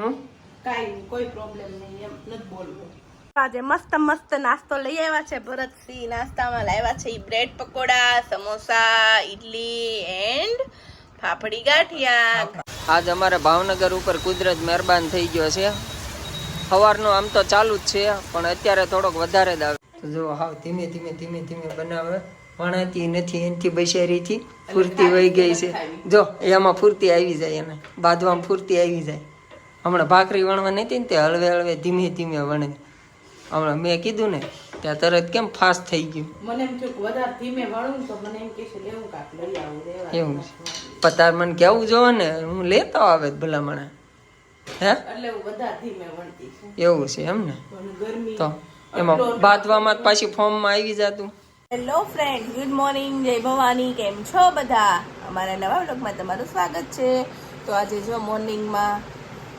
હમ? કાંઈ કોઈ પ્રોબ્લેમ નહીં એમ નથી બોલવું. આજે મસ્ત મસ્ત નાસ્તો લઈ આવ્યા છે ભરતસિંહ નાસ્તામાં લાવ્યા છે ઈ બ્રેડ પકોડા સમોસા ઈડલી એન્ડ ફાફડી ગાંઠિયા. આજ અમારે ભાવનગર ઉપર કુદરત મહેરબાન થઈ ગયો છે. સવારનો આમ તો ચાલુ જ છે પણ અત્યારે થોડોક વધારે જ આવે. જો હાવ ધીમે ધીમે ધીમે ધીમે બનાવે. વણાતી નથી એનથી બૈસારીથી ફૂર્તી વહી ગઈ છે. જો એમાં ફૂર્તી આવી જાય એને. બાંધવામાં ફૂર્તી આવી જાય. હમણાં ભાખરી વણવા નહીં ને તે હળવે હળવે ધીમે ધીમે વણે. હમણાં મેં કીધું ને ત્યાં તરત કેમ ફાસ્ટ થઈ ગયું. મને એમ થયું કે વધારે ધીમે વણું તો મને એમ કહેશે લેવું કાક લઈ આવું રેવા એવું છે. પતાર મને કેવું જોવે ને હું લેતો આવે ભલામણે. હે? એટલે હું વધારે ધીમે વણતી છું. એવું છે એમ ને? ગરમી તો એમાં બાંધવામાં પાછી ફોર્મમાં આવી જતું હેલો ફ્રેન્ડ ગુડ મોર્નિંગ જય ભવાની કેમ છો બધા? અમારા નવા બ્લોગમાં તમારું સ્વાગત છે. તો આજે જો મોર્નિંગમાં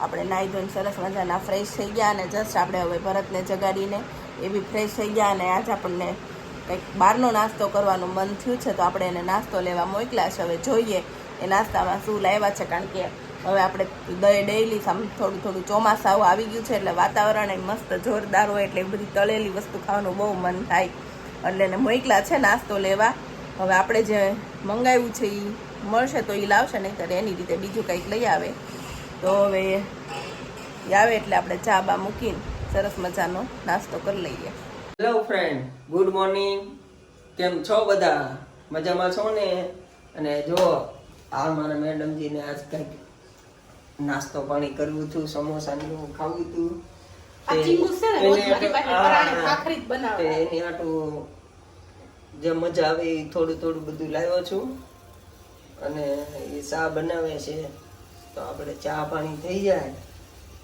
આપણે નાહી ધોઈને સરસ મજાના ફ્રેશ થઈ ગયા અને જસ્ટ આપણે હવે ભરતને જગાડીને એ બી ફ્રેશ થઈ ગયા અને આજ આપણને કંઈક બહારનો નાસ્તો કરવાનું મન થયું છે તો આપણે એને નાસ્તો લેવા મોકલ્યા છે. હવે જોઈએ એ નાસ્તામાં શું લાવ્યા છે કારણ કે હવે આપણે ડેઈલી આમ થોડું થોડું ચોમાસાવું આવી ગયું છે એટલે વાતાવરણ મસ્ત જોરદાર હોય એટલે બધી તળેલી વસ્તુ ખાવાનું બહુ મન થાય. એટલે એને મોકલા છે નાસ્તો લેવા. હવે આપણે જે મંગાવ્યું છે એ મળશે તો એ લાવશે નહીં એની રીતે બીજું કંઈક લઈ આવે. તો હવે એ આવે એટલે આપણે ચા બા મૂકીને સરસ મજાનો નાસ્તો કરી લઈએ. હેલો ફ્રેન્ડ ગુડ મોર્નિંગ કેમ છો બધા? મજામાં છો ને? અને જો આ મારા મેડમજીને આજ કંઈક નાસ્તો પાણી કરવું હતું સમોસા ને એવું ખાવું હતું. એને આટું જે મજા આવે એ થોડું થોડું બધું લાવ્યો છું. અને એ ચા બનાવે છે. તો આપણે ચા પાણી થઈ જાય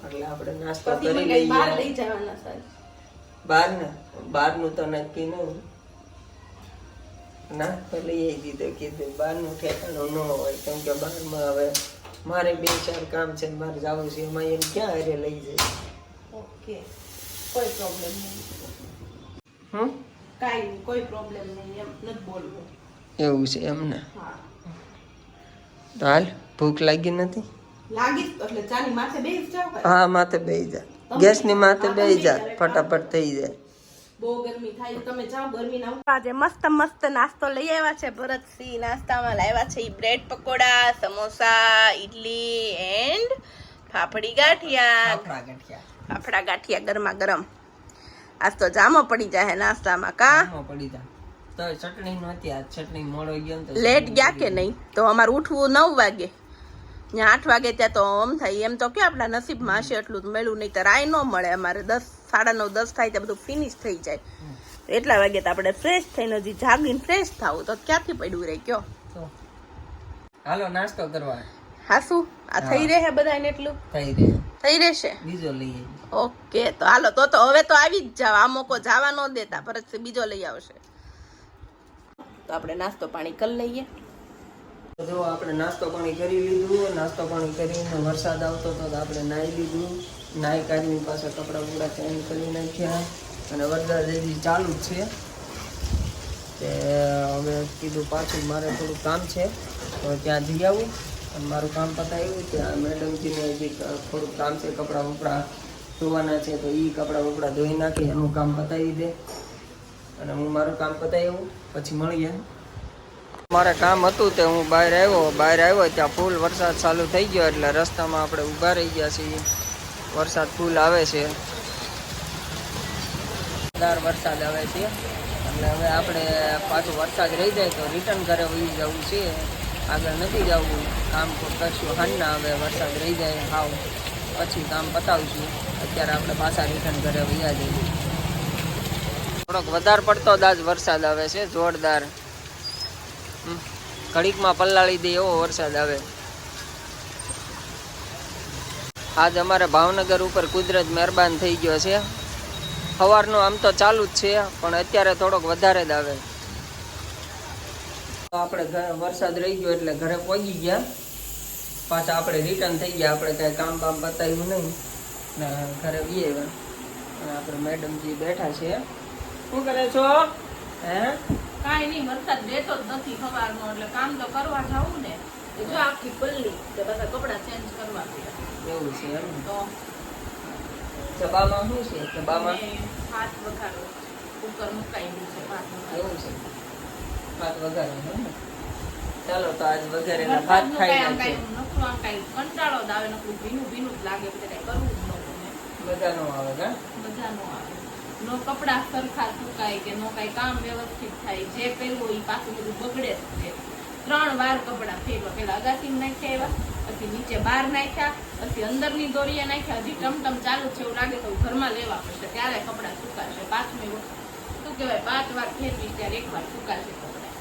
એટલે આપણે નાસ્તો કરી લઈએ. બહાર લઈએ લઈ જવાના સાહેબ. બાર ને તો નક્કી ના તો લઈ આવી દીધું કીધું બહારનું ઠેકાણું ન હોય કેમ કે બહારમાં હવે મારે બે ચાર કામ છે ને મારે જવું છે એમાં એમ ક્યાં અરે લઈ જાય? ઓકે કોઈ પ્રોબ્લેમ નહીં. હમ? કાંઈ કોઈ પ્રોબ્લેમ નહીં એમ નથી બોલવું. એવું છે એમને? હા. હાલ ભૂખ લાગી નથી? લાગી એટલે ચાની માથે બેસી જાવ હા માથે બેસી જા. ગેસની માથે બેસી જાય ફટાફટ થઈ જાય. બહુ ગરમી થાય તમે જાઓ ગરમી ના આજે મસ્ત મસ્ત નાસ્તો લઈ આવ્યા છે ભરતસિંહ નાસ્તામાં લાવ્યા છે ઈ બ્રેડ પકોડા સમોસા ઈડલી એન્ડ ફાફડી ગાંઠિયા. ફાફડા ગાંઠિયા. ગરમા ગરમ આજ તો જામો પડી જાય નાસ્તામાં કા? પડી જાય તો ચટણી નહોતી આ ચટણી મોડો ગયો લેટ ગયા કે નહીં? તો અમારે ઉઠવું નવ વાગે. ત્યાં આઠ વાગે ત્યાં તો આમ થાય. એમ તો કે આપણા નસીબમાં હશે એટલું જ મળ્યું. નહીં તો રાય ન મળે અમારે. દસ સાડા નવ દસ થાય ત્યાં બધું ફિનિશ થઈ જાય. એટલા વાગે તો આપણે ફ્રેશ થઈને હજી જાગીને ફ્રેશ થાવું. તો ક્યાંથી પડ્યું રે કયો? હાલો નાસ્તો કરવા હાસુ આ થઈ રહે બધાને એટલું? થઈ રહે. થઈ રહેશે? બીજો લઈએ. ઓકે તો હાલો તો તો હવે તો આવી જ જાવ. આ મોકો જવા ન દેતા. પરત બીજો લઈ આવશે. તો આપણે નાસ્તો પાણી કરી લઈએ. જો આપણે નાસ્તો પાણી કરી લીધું નાસ્તો પાણી કરીને વરસાદ આવતો હતો તો આપણે નાહી લીધું. નાહી કાઢી પાસે કપડાં બપડા ચેન્જ કરી નાખ્યા. અને વરસાદ હજી ચાલુ જ છે. તે હવે કીધું પાછું મારે થોડું કામ છે. તો ત્યાં જઈ આવું. અને મારું કામ પતાવ્યું ત્યાં મેડમજીને હજી થોડુંક કામ છે, કપડાં બપડા ધોવાના છે, તો એ કપડાં બપડા ધોઈ નાખી, એનું કામ પતાવી દે. અને હું મારું કામ પતાવી આવું પછી મળીએ. મારે કામ હતું તે હું બહાર આવ્યો. બહાર આવ્યો ત્યાં ફૂલ વરસાદ ચાલુ થઈ ગયો એટલે રસ્તામાં આપણે ઊભા રહી ગયા છીએ. વરસાદ ફૂલ આવે છે. જોરદાર વરસાદ આવે છે. એટલે હવે આપણે પાછું વરસાદ રહી જાય તો રિટર્ન ઘરે વહી જવું છે. આગળ નથી જવું. કામ કરશું હાંજના હવે વરસાદ રહી જાય હાવ. પછી કામ પતાવશું. અત્યારે આપણે પાછા રિટર્ન ઘરે વહી જઈએ. થોડોક વધારે પડતો જ વરસાદ આવે છે, જોરદાર. ઘડીકમાં પલ્લાળી દે એવો વરસાદ આવે. આજ અમારે ભાવનગર ઉપર કુદરત મહેરબાન થઈ ગયો છે. સવારનો આમ તો ચાલુ જ છે, પણ અત્યારે થોડોક વધારે જ આવે. આપણે વરસાદ રહી ગયો એટલે ઘરે પહોંચી ગયા. પાછા આપણે રિટર્ન થઈ ગયા, આપણે કાંઈ કામ બામ બતાવ્યું નહીં. ને ઘરે બી આવ્યા આપણે મેડમજી બેઠા છે. શું કરે છો? હે? કાંઈ નહીં વરસાદ દેતો જ નથી સવારનો એટલે કામ તો કરવા જવું ને. જો આખી પલ્લી તો બધા કપડાં ચેન્જ કરવા પડ્યા એવું છે એમ તો ચબામાં શું છે? ચબામાં મેં ભાત વઘારો કુકર મુકાઈ ગયું છે ભાત એવું છે. ભાત વઘારો ચાલો તો આજ વઘારે ભાત ખાઈ નાખીએ. કાંઈ નકરું આમ કાંઈ કંટાળો જ આવે નકરું ભીનું ભીનું જ લાગે એટલે કાંઈ કરવું જ ન બધાનો આવે કા? મજા નો આવે. નો કપડા સરખા સુકાય કે નો કાંઈ કામ વ્યવસ્થિત થાય જે પહેરવું એ પાછું બધું બગડે જ છે. ત્રણ વાર કપડા ફેરવા પેલા અગાસી નાખ્યા એવા પછી નીચે બહાર નાખ્યા પછી અંદરની દોરીએ નાખ્યા. હજી ટમટમ ચાલુ છે એવું લાગે તો ઘરમાં લેવા પડશે. ત્યારે કપડાં સુકાશે? પાંચમી વખત. શું કહેવાય? પાંચ વાર ફેરવી ત્યારે એક વાર સુકાશે કપડા.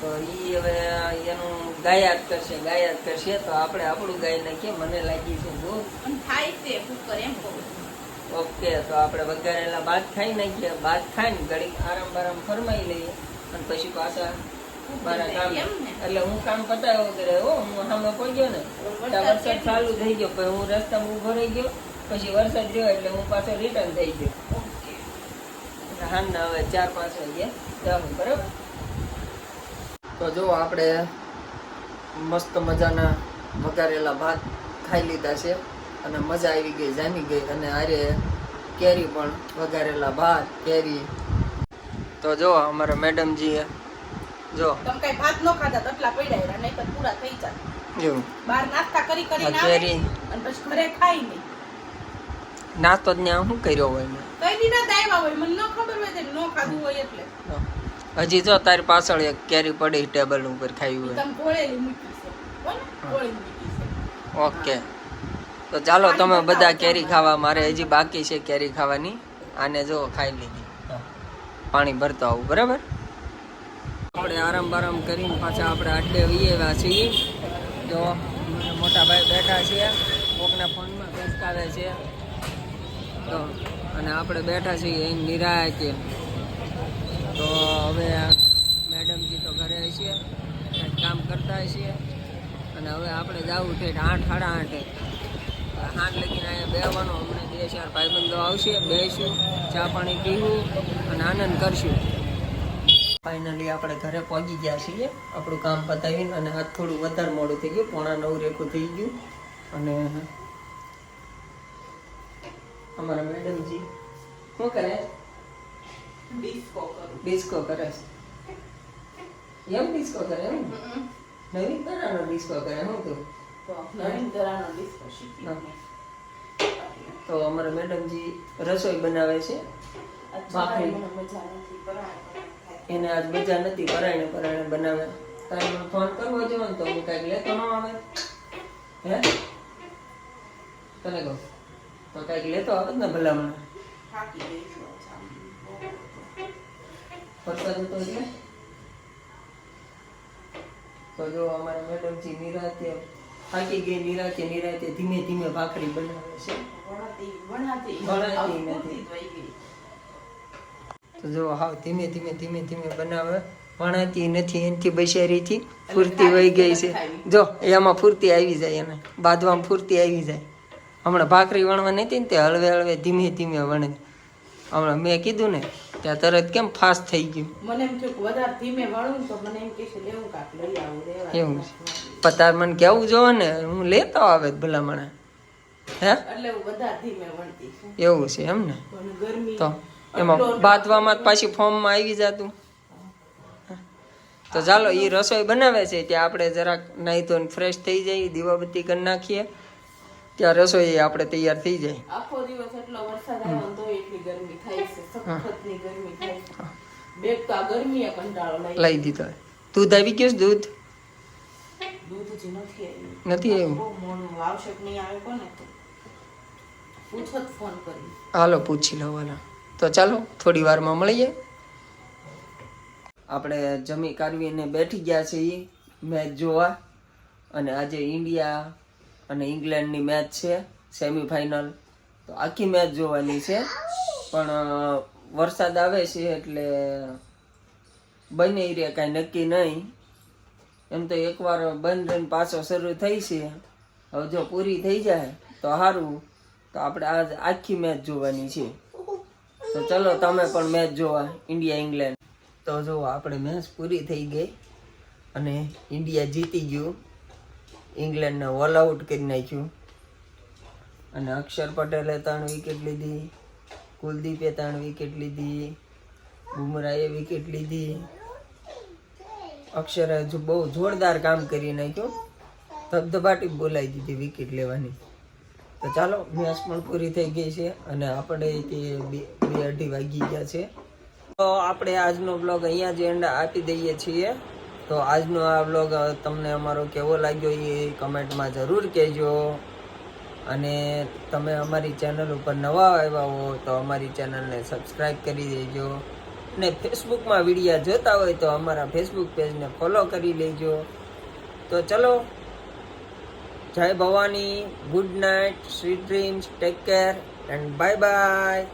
તો ઈ હવે એનું ગાયાત કરશે ગાયાત કરશે તો આપણે આપણું ગાય નાખીએ. મને લાગી છે બહુ પણ થાય તે કુકર એમ કહું છું. ઓકે તો આપણે વઘારેલા ભાત ખાઈ નાખીએ. ભાત ખાઈને ઘડીક આરામ બારામ ફરમાઈ લઈએ અને પછી પાછા મારા કામ એટલે હું કામ પતાવ્યો કરે હો હું સામે પહોંચ્યો ને. વરસાદ ચાલુ થઈ ગયો પછી હું રસ્તામાં ઊભો રહી ગયો. પછી વરસાદ રહ્યો એટલે હું પાછો રિટર્ન થઈ ગયો. હા એટલે હવે ચાર પાંચ વાગે જાઉં બરાબર? તો જો આપણે મસ્ત મજાના વઘારેલા ભાત ખાઈ લીધા છે. અને મજા આવી ગઈ જામી ગઈ અને આરે કેરી પણ વઘારેલા ભાત કેરી. તો જો અમારા મેડમજીએ જો. તમે કઈ ભાત ન ખાધા તો એટલા પડ્યા નહીં તો પૂરા થઈ જાય એવું. બહાર નાસ્તા કરી કરી ના કેરી. અને પછી ઘરે ખાઈ નહીં. નાસ્તો જ ત્યાં શું કર્યો હોય મેં કઈ દી ના દાયવા હોય. મને ન ખબર હોય તે ન ખાધું હોય એટલે. હજી જો તારી પાછળ એક કેરી પડી ટેબલ ઉપર ખાઈ હોય. તમે મૂકી છે. ઓકે. તો ચાલો, તમે બધા કેરી ખાવા, મારે હજી બાકી છે કેરી ખાવાની. આને જો ખાઈ લીધી. પાણી ભરતો આવું, બરાબર? આપણે આરામ બારામ કરીને પાછા આપણે આટલે આવ્યા છીએ. તો મોટા ભાઈ બેઠા છીએ કોકના ફોનમાં બેસકાવે છે. તો, અને આપણે બેઠા છીએ એમ નિરાયતે તો હવે મેડમજી તો ઘરે છીએ કામ કરતા છીએ અને હવે આપણે જવું છે આઠ સાડા આઠે. આઠ લગીને અહીંયા બેસવાનું અમને બે ચાર ભાઈબંધો આવશે બેસીશું ચા પાણી પીવું અને આનંદ કરશું. ફાઇનલી આપણે ઘરે પહોંચી ગયા છીએ. આપણું કામ પતાવીને અને હાથ થોડું વધારે મોડું થઈ ગયું. પોણા નવ રેખું થઈ ગયું. અને અમારા મેડમજી શું કરે? ડિસ્કો ડિસ્કો કરે એમ ડિસ્કો કરે એમ? નવી તરાનો ડિસ્કો કરે શું તું તો. તો અમારા મેડમજી રસોઈ બનાવે છે. ભાખરી. એને આજ મજા નથી પરાયણે પરાયણે બનાવે. તારે મને ફોન કરવો જો ને તો હું કાંઈક લેતો ન આવે. હે? તને કહું. તો કાંઈક લેતો આવે ને ભલામણ. તો વરસાદ હતો એટલે. તો જો અમારા મેડમજી નિરાતે થાકી ગઈ નિરાતે નિરાતે ધીમે ધીમે ભાખરી બનાવે છે. વણાતી નથી. તો જો હાવ ધીમે ધીમે ધીમે ધીમે બનાવે. વણાતી નથી એનથી બૈસારીથી ફૂર્તી વહી ગઈ છે. જો એમાં ફૂર્તી આવી જાય એને. બાદવામાં ફૂર્તી આવી જાય. હમણાં ભાખરી વણવા નથી ને તે હળવે હળવે ધીમે ધીમે વણે. હમણાં મેં કીધું ને ત્યાં તરત કેમ ફાસ્ટ થઈ ગયું? મને એમ થયું વધારે ધીમે વળું તો મને એમ કે છે લેવું કાક લઈ આવું રેવા એવું છે. પતાર મને કેવું જોવે ને હું લેતો આવે જ ભલામણે. હે? એટલે હું વધારે ધીમે વળતી છું. એવું છે એમ ને? ગરમી તો એમાં બાંધવામાં પાછી ફોર્મમાં આવી જતું તો. ચાલો એ રસોઈ બનાવે છે ત્યાં આપણે જરાક નાહી ધોઈને ફ્રેશ થઈ જાય દીવાબત્તી કરી નાખીએ. ત્યાં રસોઈ આપણે તૈયાર થઈ જાય. આખો દિવસ એટલો વરસાદ આવ્યો તો એટલી ગરમી થાય છે. સખતની ગરમી થાય છે. બે તો આ ગરમીએ કંટાળો લઈ દીધો. દૂધ આવી ગયું દૂધ? દૂધ જ નથી આવ્યું. નથી આવ્યું? બહુ મોડું આવશે નહીં આવે કોને? તો પૂછો ફોન કરી હાલો પૂછી લો વાલા તો ચાલો થોડી વારમાં મળીએ. આપણે જમી કાઢવીને બેઠી ગયા છીએ. મેચ જોવા. અને આજે ઇન્ડિયા અને ઇંગ્લેન્ડની મેચ છે સેમીફાઇનલ તો આખી મેચ જોવાની છે. પણ વરસાદ આવે છે એટલે બને રે કાંઈ નક્કી નહીં. એમ તો એકવાર બંધ રહીને પાછો શરૂ થઈ છે. હવે જો પૂરી થઈ જાય તો સારું તો આપણે આજ આખી મેચ જોવાની છે. તો ચલો તમે પણ મેચ જોવા ઇન્ડિયા ઇંગ્લેન્ડ તો જો આપણે મેચ પૂરી થઈ ગઈ અને ઇન્ડિયા જીતી ગયું. ઇંગ્લેન્ડને ઓલ આઉટ કરી નાખ્યું. અને અક્ષર પટેલે ત્રણ વિકેટ લીધી. કુલદીપે ત્રણ વિકેટ લીધી. બુમરાએ વિકેટ લીધી. અક્ષરે બહુ જોરદાર કામ કરી નાખ્યું. ધબધબાટી બોલાવી દીધી વિકેટ લેવાની. તો ચાલો મેચ પણ પૂરી થઈ ગઈ છે અને આપણે તે બે અઢી વાગી ગયા છે. તો આપણે આજનો બ્લોગ અહીંયા જ એન્ડ આપી દઈએ છીએ. તો આજનો આ બ્લોગ તમને અમારો કેવો લાગ્યો એ કમેન્ટમાં જરૂર કહેજો. અને તમે અમારી ચેનલ ઉપર નવા આવ્યા હો તો અમારી ચેનલને સબસ્ક્રાઈબ કરી દેજો. અને ફેસબુકમાં વિડીયા જોતા હોય તો અમારા ફેસબુક પેજને ફોલો કરી લેજો. તો ચલો, Jai Bhavani, good night, sweet dreams, take care, and bye bye.